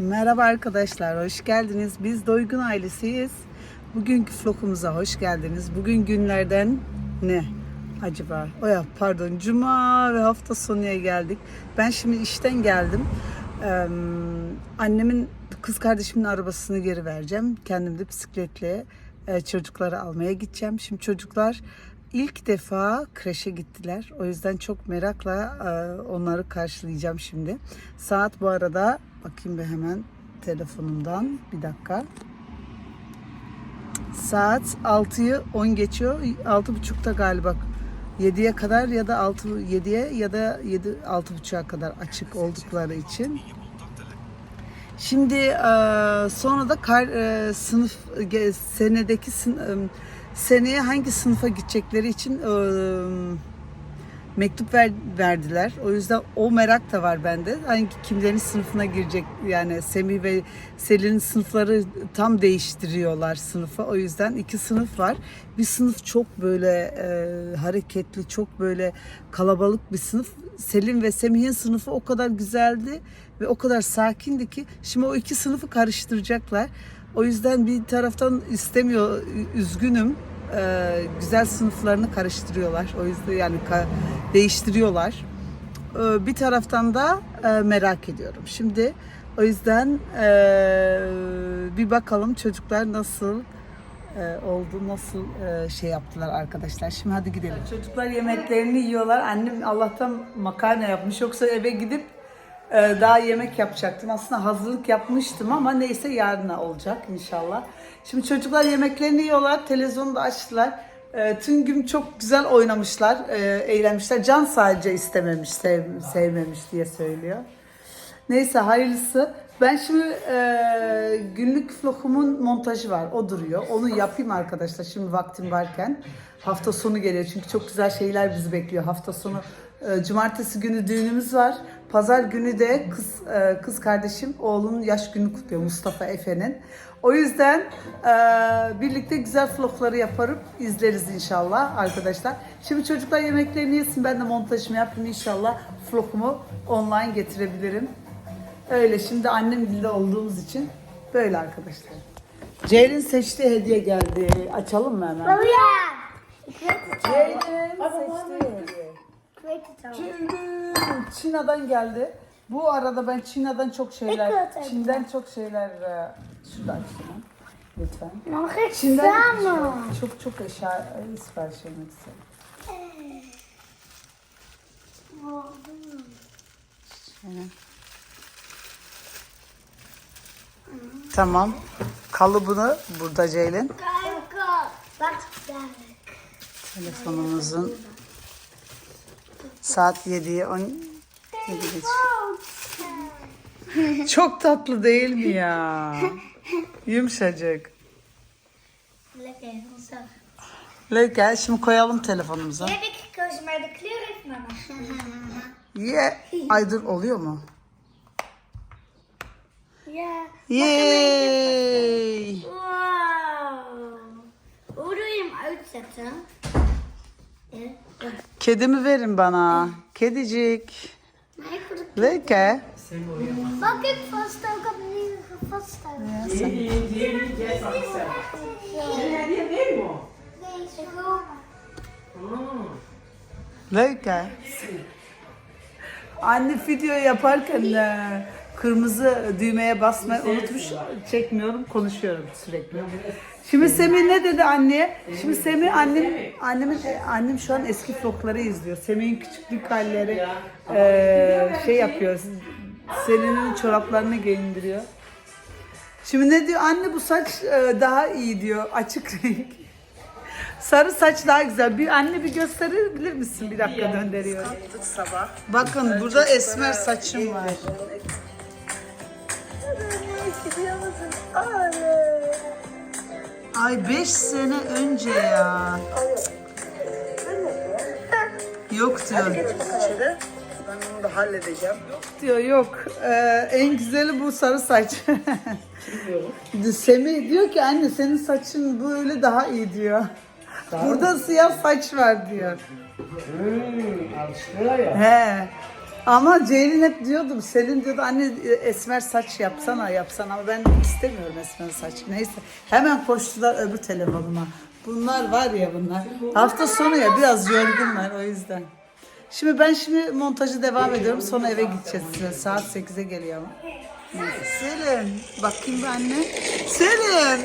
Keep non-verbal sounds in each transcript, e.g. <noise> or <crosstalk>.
Merhaba arkadaşlar, hoş geldiniz. Biz Doygun ailesiyiz. Bugünkü vlogumuza hoş geldiniz. Bugün günlerden ne acaba? O ya pardon, cuma ve hafta sonuya geldik. Ben şimdi işten geldim. Ee, annemin, kız kardeşimin arabasını geri vereceğim. Kendim de bisikletle e, çocukları almaya gideceğim. Şimdi çocuklar ilk defa kreşe gittiler. O yüzden çok merakla e, onları karşılayacağım şimdi. Saat bu arada bakayım bir hemen telefonumdan bir dakika. Saat 6'yı 10 geçiyor. 6.30'da galiba 7'ye kadar ya da 6 7'ye ya da 7 6.30'a kadar açık oldukları için. Şimdi e, sonra da kar, e, sınıf senedeki e, seneye hangi sınıfa gidecekleri için mektup ver, verdiler. O yüzden o merak da var bende. Hangi kimlerin sınıfına girecek yani Semih ve Selin'in sınıfları tam değiştiriyorlar sınıfa. O yüzden iki sınıf var. Bir sınıf çok böyle e, hareketli, çok böyle kalabalık bir sınıf. Selin ve Semih'in sınıfı o kadar güzeldi ve o kadar sakindi ki şimdi o iki sınıfı karıştıracaklar. O yüzden bir taraftan istemiyor, üzgünüm. Ee, güzel sınıflarını karıştırıyorlar. O yüzden yani ka- değiştiriyorlar. Ee, bir taraftan da e, merak ediyorum. Şimdi o yüzden e, bir bakalım çocuklar nasıl e, oldu, nasıl e, şey yaptılar arkadaşlar. Şimdi hadi gidelim. Çocuklar yemeklerini yiyorlar. Annem Allah'tan makarna yapmış. Yoksa eve gidip daha yemek yapacaktım. Aslında hazırlık yapmıştım ama neyse yarına olacak inşallah. Şimdi çocuklar yemeklerini yiyorlar, televizyonu da açtılar. Ee, tüm gün çok güzel oynamışlar, e, eğlenmişler. Can sadece istememiş, sev- sevmemiş diye söylüyor. Neyse hayırlısı. Ben şimdi e, günlük vlogumun montajı var. O duruyor. Onu yapayım arkadaşlar şimdi vaktim varken. Hafta sonu geliyor çünkü çok güzel şeyler bizi bekliyor. Hafta sonu e, cumartesi günü düğünümüz var. Pazar günü de kız e, kız kardeşim oğlunun yaş günü kutluyor Mustafa Efe'nin. O yüzden e, birlikte güzel vlogları yaparıp izleriz inşallah arkadaşlar. Şimdi çocuklar yemeklerini yesin ben de montajımı yapayım inşallah vlogumu online getirebilirim. Öyle şimdi annem dilde olduğumuz için böyle arkadaşlar. Ceylin seçtiği hediye geldi. Açalım mı hemen? Ceylin seçtiği hediye. Ceylin Çin'den geldi. Bu arada ben Çin'den çok şeyler, et. Çin'den çok şeyler e, şurada açtım. Lütfen. Çin'den çok çok eşya e, sipariş etmek istedim. Şöyle. Tamam. Kalıbını burada Ceylin. Wat daar. Telefonumuzun saat 7'ye 10 7 geç. <laughs> Çok tatlı değil mi ya? Yumuşacık. Leyka şimdi koyalım telefonumuza. Ye. Ay dur oluyor mu? Ja. Yay. Wow. Hoe doe je hem uitzetten? Ja. Kedimi verin bana. Kedicik. İk. Leyka. Mag ik vasthouden? Ik vasthouden. Anne video yaparken e, kırmızı düğmeye basmayı unutmuş. Çekmiyorum, konuşuyorum sürekli. Şimdi Semih ne dedi anneye? Şimdi Semih annem annemin annem şu an eski vlogları izliyor. Semih'in küçüklük halleri e, şey yapıyor. Selin'in çoraplarını giyindiriyor. Şimdi ne diyor? Anne bu saç e, daha iyi diyor. Açık <laughs> renk. Sarı saç daha güzel. Bir anne bir gösterebilir misin? Bir dakika döndürüyor. sabah. Bakın burada esmer saçım var. Ay 5 sene önce ya. Yok diyor. Ben onu da halledeceğim. Yok diyor yok. Ee, en güzeli bu sarı saç. <laughs> Semih diyor ki anne senin saçın böyle daha iyi diyor. Burada siyah saç var diyor. Hmm, alıştılar ya. He. Ama Ceylin hep diyordum, Selin diyordu anne e, esmer saç yapsana yapsana ama ben istemiyorum esmer saç. Neyse hemen koştular öbür telefonuma. Bunlar var ya bunlar. Hafta sonu ya biraz yorgunlar o yüzden. Şimdi ben şimdi montajı devam ediyorum sonra eve gideceğiz. Saat 8'e geliyor ama. Neyse. Selin bakayım bir anne. Selin.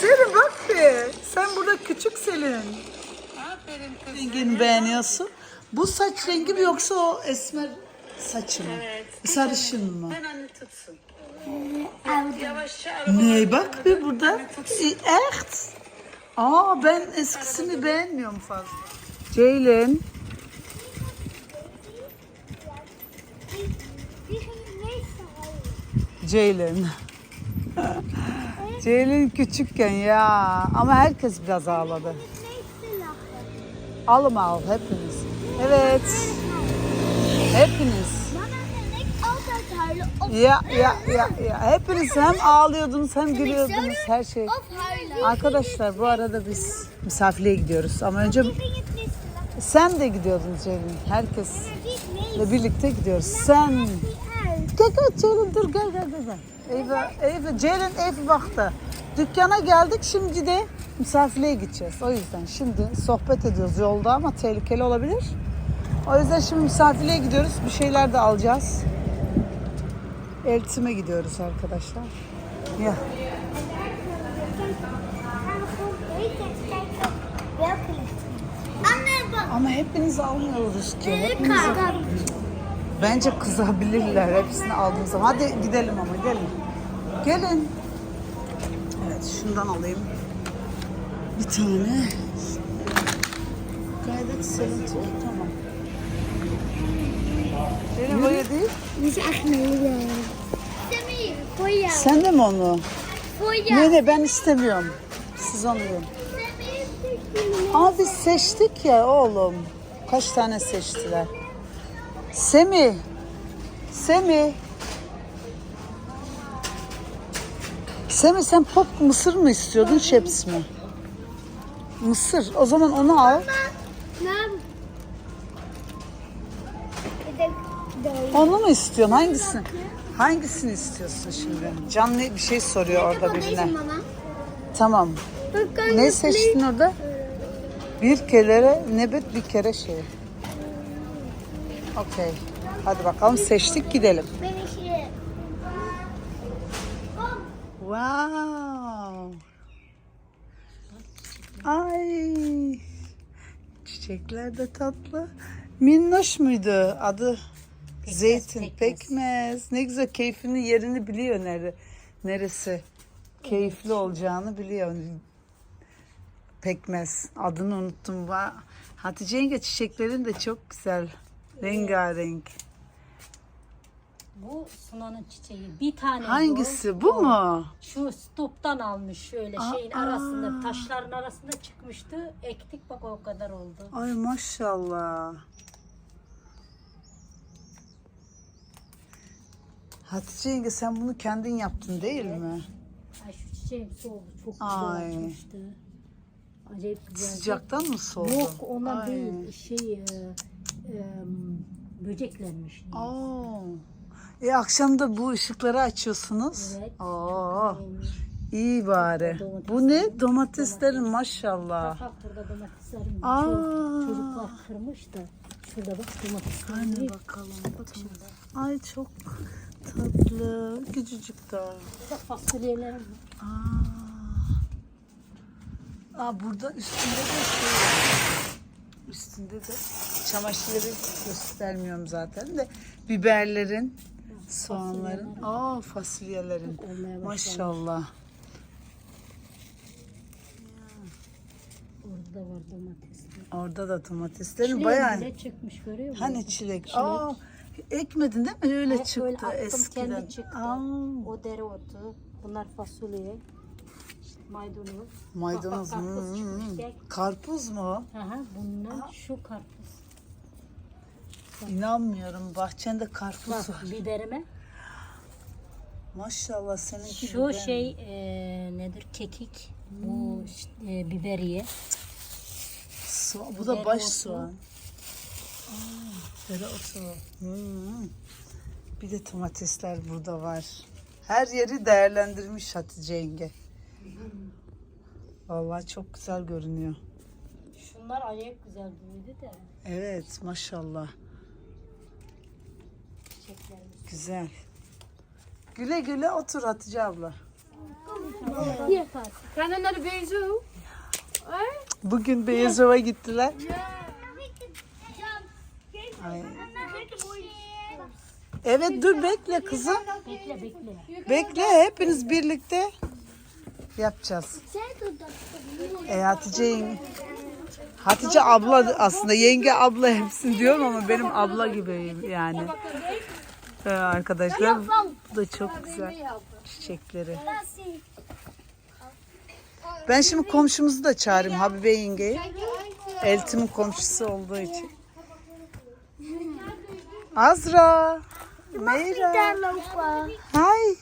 Selin bak bir. Sen burada küçük Selin. Aferin kızım. Rengini beğeniyorsun. Bu saç rengi mi yoksa o esmer saçı mı? Evet. Sarışın mı? Ben anne tutsun. Ne bak bir burada. E, Echt. Aa ben eskisini beğenmiyorum fazla. Ceylin. Ceylin. <laughs> Ceylin küçükken ya. Ama herkes biraz ağladı. Alım al hepiniz. Evet. Hepiniz. Ya ya ya ya. Hepiniz hem ağlıyordunuz hem gülüyordunuz her şey. Arkadaşlar bu arada biz misafirliğe gidiyoruz ama önce sen de gidiyordun Ceylin. Het meeste. birlikte gidiyoruz. Sen. Gel gel Ceylin dur gel gel gel. Eve, eve, Ceylin ev baktı. Dükkana geldik şimdi de misafirliğe gideceğiz. O yüzden şimdi sohbet ediyoruz yolda ama tehlikeli olabilir. O yüzden şimdi misafirliğe gidiyoruz. Bir şeyler de alacağız. Eltime gidiyoruz arkadaşlar. Ya. Ama hepiniz almıyoruz ki. Hepiniz. Bence kızabilirler hepsini aldığım zaman. Hadi gidelim ama gelin. Gelin. Evet şundan alayım. Bir tane. Gayret sevinç. Tamam. Benim böyle değil. Die is echt heel Sammy, voor jou. Sen de mi onu? Voor jou. Ne ne ben istemiyorum. Siz onu yiyin. Ama biz seçtik ya oğlum. Kaç tane seçtiler? Semi. Semi. Semi sen pop mısır mı istiyordun şeps mi? Mısır. O zaman onu al. Ik Onu mu istiyorsun? Hangisini? Hangisini istiyorsun şimdi? Can ne bir şey soruyor orada birine. Tamam. Ne seçtin orada? Bir kere nebet bir kere şey. Okey. Hadi bakalım seçtik gidelim. Wow. Ay. Çiçekler de tatlı. Minnoş muydu adı? Zeytin, pekmez. Ne güzel keyfini yerini biliyor nere, neresi. Keyifli olacağını biliyor. Pekmez. Adını unuttum. Va- Hatice yenge çiçeklerin de çok güzel. Rengarenk. Bu Sunan'ın çiçeği. Bir tane Hangisi? bu. Mu? Şu stoptan almış şöyle şeyin Aa. arasında, taşların arasında çıkmıştı. Ektik bak o kadar oldu. Ay maşallah. Hatice yenge sen bunu kendin yaptın değil mi? Ay şu çiçeğim soldu. Çok güzel Ay. açmıştı. Acayip güzel. Sıcaktan mı soğudu? Yok ondan Ay. değil. Şey e, e, böceklenmiş. Oo. E akşam da bu ışıkları açıyorsunuz. Evet. Oo. İyi bari. Bu ne? Domateslerin maşallah. Bak burada domateslerim Aa. var. Çocuk- Çocuklar kırmış da. Şurada bak domateslerim. Hani bakalım. Ay çok tatlı. Küçücük daha. Burada fasulyelerim var. Aa. Aa burada üstünde de şey. Üstünde de çamaşırları göstermiyorum zaten de biberlerin, soğanların, aa fasulyelerin. Maşallah. Orada var domatesler. Orada da domateslerin Çilek bayağı. bile çıkmış görüyor musun? Hani çilek? Aa ekmedin değil mi? Öyle Hep çıktı böyle attım, eskiden. kendi çıktı. Aa, O dereotu, bunlar fasulye, işte maydanoz. maydanoz. Bak, bak, karpuz Hmm, hmm. Karpuz mu? Aha, bunlar şu karpuz. İnanmıyorum. Bahçende karpuz Bak var. biberime. Maşallah seninki Şu biber. şey e, nedir? Kekik. Bu e, biberiye. Soğan- bu da baş Dereotu. soğan. Dereotu. Hmm. Bir de domatesler burada var. Her yeri değerlendirmiş Hatice yenge. Vallahi çok güzel görünüyor. Şunlar acayip güzel büyüdü de Evet maşallah. çiçeklerimiz. Güzel. Güle güle otur Hatice abla. Bugün Beyazova gittiler. Ay. Evet dur bekle kızım. Bekle bekle. Bekle hepiniz birlikte yapacağız. E, Hatice yenge. Hatice abla aslında yenge abla hepsini diyorum ama benim abla gibiyim yani. Ee, arkadaşlar bu da çok güzel çiçekleri. Ben şimdi komşumuzu da çağırayım Habibe yengeyi. Eltim'in komşusu olduğu için. Azra. Meyra. Hay.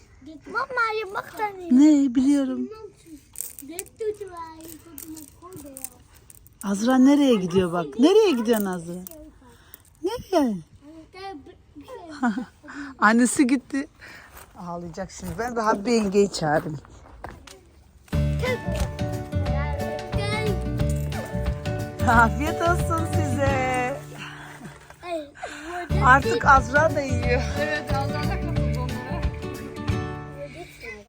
Ne biliyorum. Azra nereye gidiyor bak. Nereye gidiyorsun Azra? Nereye? <laughs> Annesi gitti. Ağlayacak şimdi. Ben de Habibe yengeyi çağırayım. <laughs> Afiyet olsun Artık Azra da yiyor. Evet